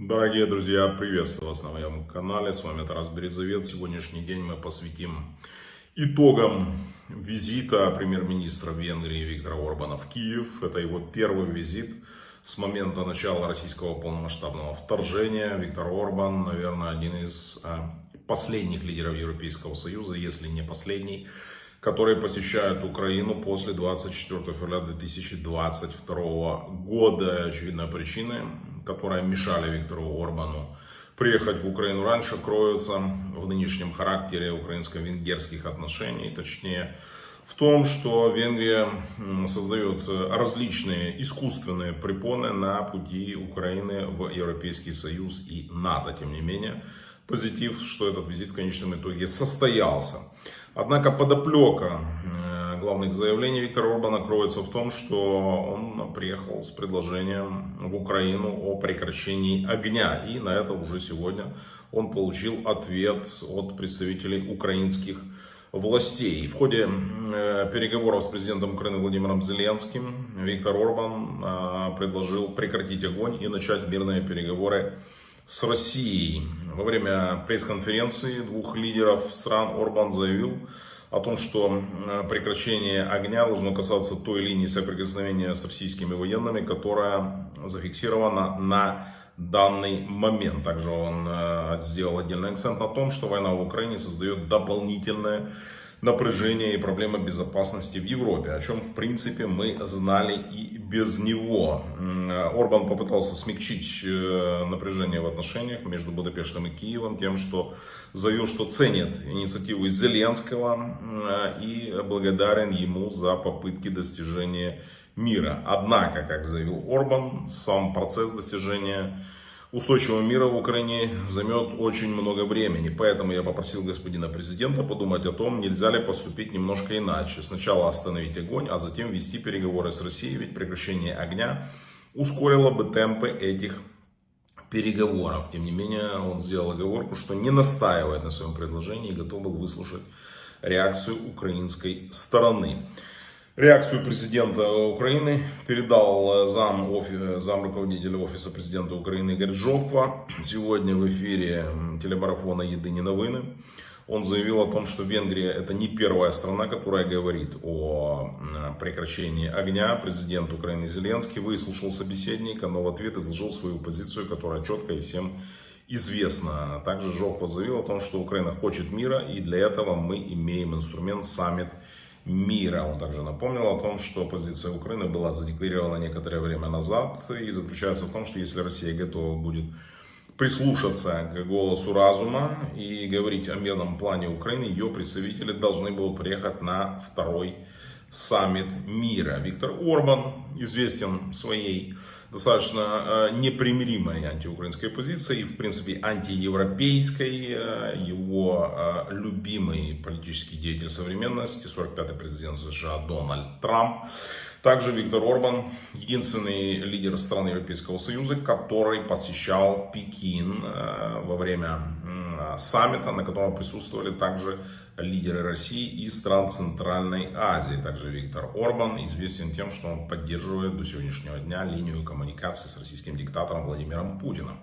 Дорогие друзья, приветствую вас на моем канале. С вами Тарас Березовец. Сегодняшний день мы посвятим итогам визита премьер-министра Венгрии Виктора Орбана в Киев. Это его первый визит с момента начала российского полномасштабного вторжения. Виктор Орбан, наверное, один из а, последних лидеров Европейского Союза, если не последний, которые посещают Украину после 24 февраля 2022 года. Очевидная причина, которая мешали Виктору Орбану приехать в Украину раньше, кроются в нынешнем характере украинско-венгерских отношений, точнее в том, что Венгрия создает различные искусственные препоны на пути Украины в Европейский Союз и НАТО. Тем не менее, позитив, что этот визит в конечном итоге состоялся. Однако подоплека главных заявлений Виктора Орбана кроется в том, что он приехал с предложением в Украину о прекращении огня. И на это уже сегодня он получил ответ от представителей украинских властей. В ходе э, переговоров с президентом Украины Владимиром Зеленским Виктор Орбан э, предложил прекратить огонь и начать мирные переговоры с Россией. Во время пресс-конференции двух лидеров стран Орбан заявил о том, что прекращение огня должно касаться той линии соприкосновения с российскими военными, которая зафиксирована на данный момент. Также он э, сделал отдельный акцент на том, что война в Украине создает дополнительное напряжение и проблемы безопасности в Европе, о чем, в принципе, мы знали и без него. Орбан попытался смягчить э, напряжение в отношениях между Будапештом и Киевом тем, что заявил, что ценит инициативу Зеленского и благодарен ему за попытки достижения мира. Однако, как заявил Орбан, сам процесс достижения устойчивого мира в Украине займет очень много времени. Поэтому я попросил господина президента подумать о том, нельзя ли поступить немножко иначе. Сначала остановить огонь, а затем вести переговоры с Россией, ведь прекращение огня ускорило бы темпы этих переговоров. Тем не менее, он сделал оговорку, что не настаивает на своем предложении и готов был выслушать реакцию украинской стороны. Реакцию президента Украины передал э, зам, офи, зам руководителя офиса президента Украины Игорь Жовква. Сегодня в эфире телемарафона «Единые новины» он заявил о том, что Венгрия это не первая страна, которая говорит о прекращении огня. Президент Украины Зеленский выслушал собеседника, но в ответ изложил свою позицию, которая четко и всем известна. Также Жовква заявил о том, что Украина хочет мира, и для этого мы имеем инструмент саммит мира. Он также напомнил о том, что позиция Украины была задекларирована некоторое время назад и заключается в том, что если Россия готова будет прислушаться к голосу разума и говорить о мирном плане Украины, ее представители должны будут приехать на второй саммит мира. Виктор Орбан известен своей достаточно э, непримиримой антиукраинской позицией в принципе, антиевропейской. Э, его э, любимый политический деятель современности, 45-й президент США Дональд Трамп. Также Виктор Орбан, единственный лидер страны Европейского Союза, который посещал Пекин во время саммита, на котором присутствовали также лидеры России и стран Центральной Азии. Также Виктор Орбан известен тем, что он поддерживает до сегодняшнего дня линию коммуникации с российским диктатором Владимиром Путиным.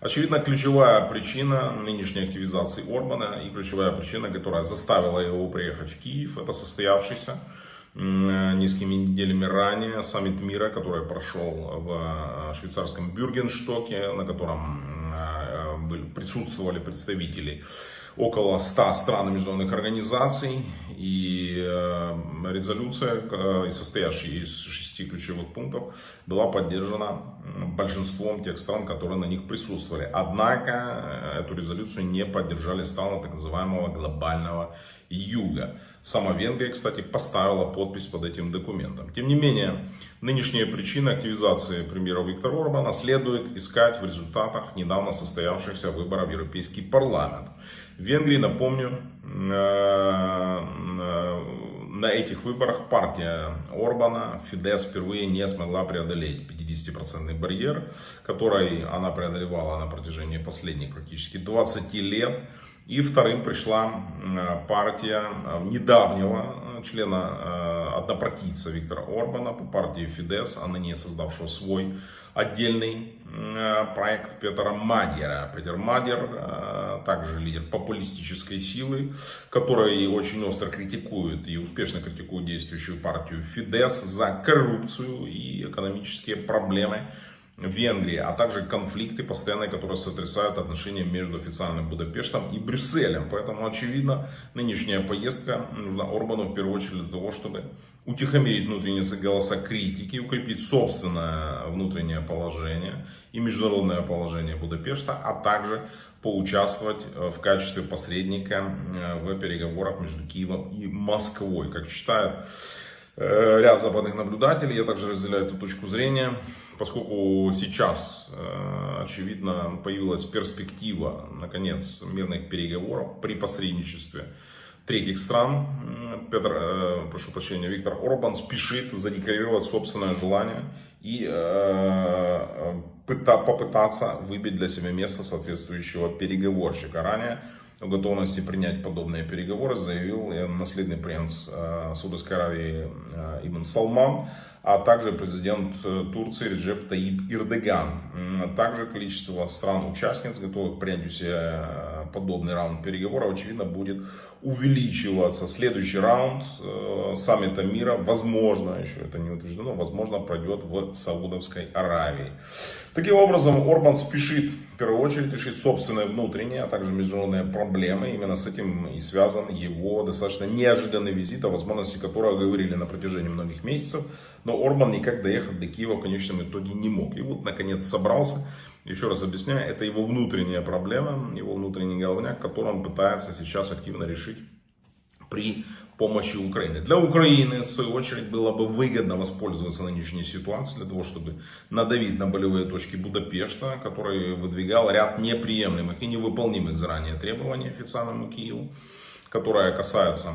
Очевидно, ключевая причина нынешней активизации Орбана и ключевая причина, которая заставила его приехать в Киев, это состоявшийся несколькими неделями ранее саммит мира, который прошел в швейцарском Бюргенштоке, на котором присутствовали представители около 100 стран и международных организаций. И э, резолюция, э, состоящая из шести ключевых пунктов, была поддержана большинством тех стран, которые на них присутствовали. Однако э, эту резолюцию не поддержали страны так называемого глобального юга. Сама Венгрия, кстати, поставила подпись под этим документом. Тем не менее, нынешние причины активизации премьера Виктора Орбана следует искать в результатах недавно состоявшихся выборов в Европейский парламент. В Венгрии, напомню, э, на этих выборах партия Орбана, Фидес, впервые не смогла преодолеть 50% барьер, который она преодолевала на протяжении последних практически 20 лет. И вторым пришла партия недавнего члена однопартийца Виктора Орбана по партии Фидес, а ныне создавшего свой отдельный проект Петра Мадьера. Петр Мадьер также лидер популистической силы, который очень остро критикует и успешно критикует действующую партию Фидес за коррупцию и экономические проблемы Венгрии, а также конфликты постоянные, которые сотрясают отношения между официальным Будапештом и Брюсселем. Поэтому, очевидно, нынешняя поездка нужна Орбану в первую очередь для того, чтобы утихомирить внутренние голоса критики, укрепить собственное внутреннее положение и международное положение Будапешта, а также поучаствовать э, в качестве посредника э, в переговорах между Киевом и Москвой. Как считают ряд западных наблюдателей, я также разделяю эту точку зрения поскольку сейчас, э, очевидно, появилась перспектива, наконец, мирных переговоров при посредничестве третьих стран, Петр, э, прошу прощения, Виктор Орбан спешит задекларировать собственное желание и э, попытаться выбить для себя место соответствующего переговорщика. Ранее о готовности принять подобные переговоры заявил наследный принц Саудовской Аравии Ибн Салман а также президент э, Турции Реджеп Таиб Ирдеган. Также количество стран-участниц, готовых принять у себя э, подобный раунд переговоров, очевидно, будет увеличиваться. Следующий раунд э, саммита мира, возможно, еще это не утверждено, возможно, пройдет в Саудовской Аравии. Таким образом, Орбан спешит в первую очередь решить собственные внутренние, а также международные проблемы. Именно с этим и связан его достаточно неожиданный визит, о возможности которого говорили на протяжении многих месяцев. Но Орбан никак доехать до Киева в конечном итоге не мог. И вот, наконец, собрался. Еще раз объясняю, это его внутренняя проблема, его внутренний головняк, который он пытается сейчас активно решить при помощи Украины. Для Украины, в свою очередь, было бы выгодно воспользоваться нынешней ситуацией для того, чтобы надавить на болевые точки Будапешта, который выдвигал ряд неприемлемых и невыполнимых заранее требований официальному Киеву которая касается,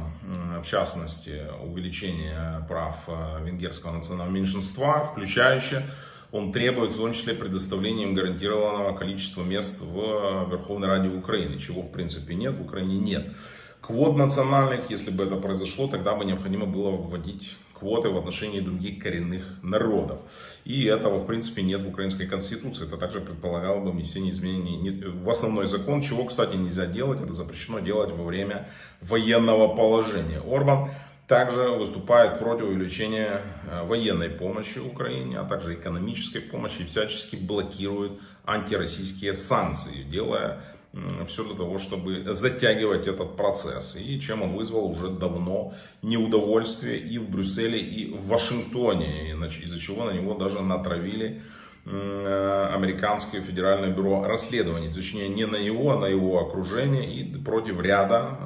в частности, увеличения прав э, венгерского национального меньшинства, включающее, он требует в том числе предоставления им гарантированного количества мест в Верховной Раде Украины, чего в принципе нет, в Украине нет. Квот национальных, если бы это произошло, тогда бы необходимо было вводить квоты в отношении других коренных народов. И этого, в принципе, нет в украинской конституции. Это также предполагало бы внесение изменений в основной закон, чего, кстати, нельзя делать. Это запрещено делать во время военного положения. Орбан также выступает против увеличения э, военной помощи Украине, а также экономической помощи и всячески блокирует антироссийские санкции, делая все для того, чтобы затягивать этот процесс. И чем он вызвал уже давно неудовольствие и в Брюсселе, и в Вашингтоне, из-за чего на него даже натравили э, американское федеральное бюро расследований, точнее не на него, а на его окружение и против ряда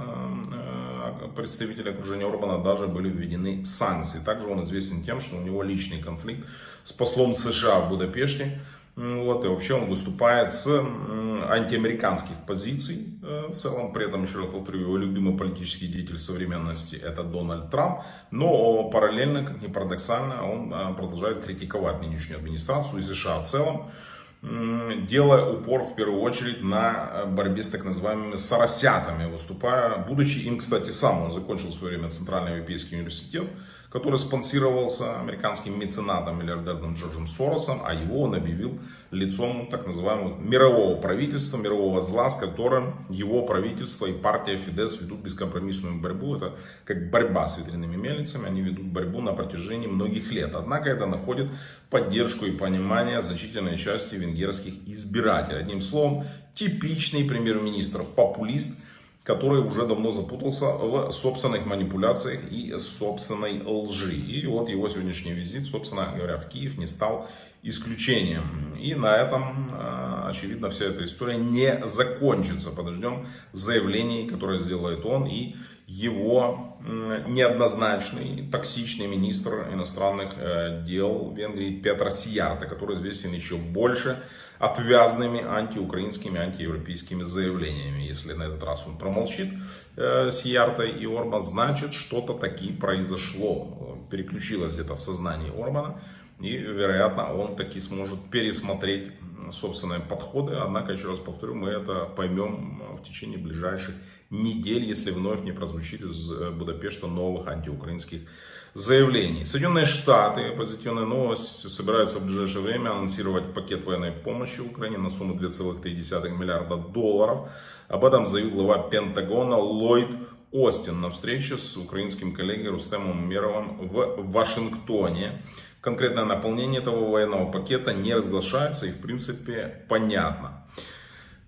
э, представителей окружения Орбана даже были введены санкции. Также он известен тем, что у него личный конфликт с послом США в Будапеште, вот, и вообще он выступает с антиамериканских позиций э, в целом. При этом, еще раз повторю, его любимый политический деятель современности это Дональд Трамп. Но параллельно, как ни парадоксально, он э, продолжает критиковать нынешнюю администрацию и США в целом делая упор в первую очередь на э, борьбе с так называемыми соросятами, выступая, будучи им, кстати, сам, он закончил в свое время Центральный Европейский университет, который спонсировался американским меценатом, миллиардером Джорджем Соросом, а его он объявил лицом так называемого мирового правительства, мирового зла, с которым его правительство и партия Фидес ведут бескомпромиссную борьбу. Это как борьба с ветряными мельницами, они ведут борьбу на протяжении многих лет. Однако это находит поддержку и понимание значительной части венгерских избирателей. Одним словом, типичный премьер-министр, популист – который уже давно запутался в собственных манипуляциях и собственной лжи. И вот его сегодняшний визит, собственно говоря, в Киев не стал исключением. И на этом, а, очевидно, вся эта история не закончится. Подождем заявлений, которые сделает он и его неоднозначный, токсичный министр иностранных э, дел Венгрии Петр Сиярта, который известен еще больше отвязными антиукраинскими, антиевропейскими заявлениями. Если на этот раз он промолчит э, Сиярта и Орбан, значит что-то таки произошло. Переключилось где-то в сознании Орбана И, вероятно, он таки сможет пересмотреть собственные подходы. Однако, еще раз повторю, мы это поймем в течение ближайших недель, если вновь не прозвучит из Будапешта новых антиукраинских заявлений. Соединенные Штаты, позитивная новость, собираются в ближайшее время анонсировать пакет военной помощи Украине на сумму 2,3 миллиарда долларов. Об этом заявил глава Пентагона Ллойд Остин на встрече с украинским коллегой Рустемом Меровым в Вашингтоне. Конкретное наполнение этого военного пакета не разглашается и в принципе понятно.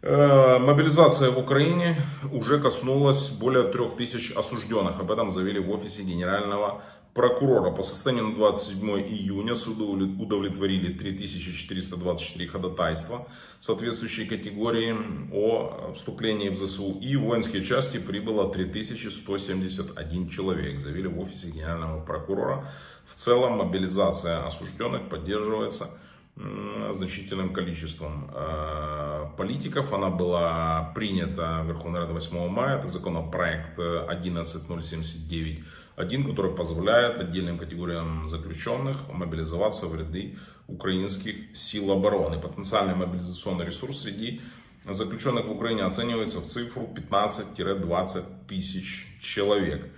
Э, мобилизация в Украине уже коснулась более 3000 осужденных. Об этом заявили в офисе генерального прокурора. По состоянию на 27 июня суды удовлетворили 3424 ходатайства соответствующей категории о вступлении в ЗСУ. И в воинские части прибыло 3171 человек, заявили в офисе генерального прокурора. В целом мобилизация осужденных поддерживается значительным количеством э, политиков. Она была принята Верховной Радой 8 мая. Это законопроект 11079 один, который позволяет отдельным категориям заключенных мобилизоваться в ряды украинских сил обороны. Потенциальный мобилизационный ресурс среди заключенных в Украине оценивается в цифру 15-20 тысяч человек.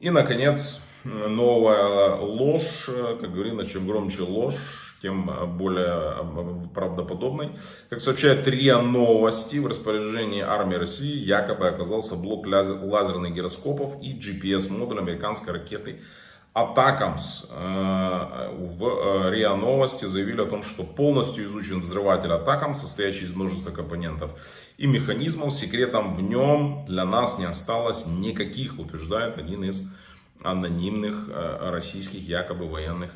И, наконец, новая ложь, как говорится, чем громче ложь, тем э, более э, правдоподобной. Как сообщает РИА Новости, в распоряжении армии России якобы оказался блок лазерных гироскопов и GPS-модуль американской ракеты Атакамс. Э, в РИА Новости заявили о том, что полностью изучен взрыватель Атакамс, состоящий из множества компонентов и механизмов. Секретом в нем для нас не осталось никаких, утверждает один из анонимных российских якобы военных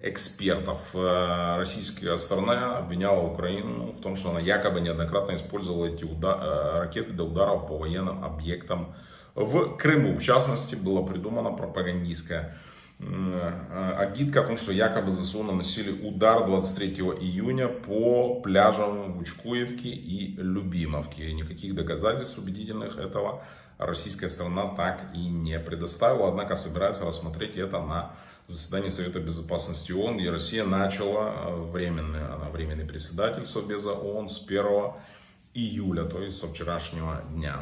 экспертов. Э, российская сторона обвиняла Украину в том, что она якобы неоднократно использовала эти удар, э, ракеты для ударов по военным объектам в Крыму. В частности, была придумана пропагандистская э, агитка о том, что якобы ЗСУ наносили удар 23 июня по пляжам в Учкуевке и Любимовке. Никаких доказательств убедительных этого российская сторона так и не предоставила, однако собирается рассмотреть это на заседании Совета Безопасности ООН, где Россия начала э, временный, она временный председатель Совбеза ООН с 1 июля, то есть со вчерашнего дня.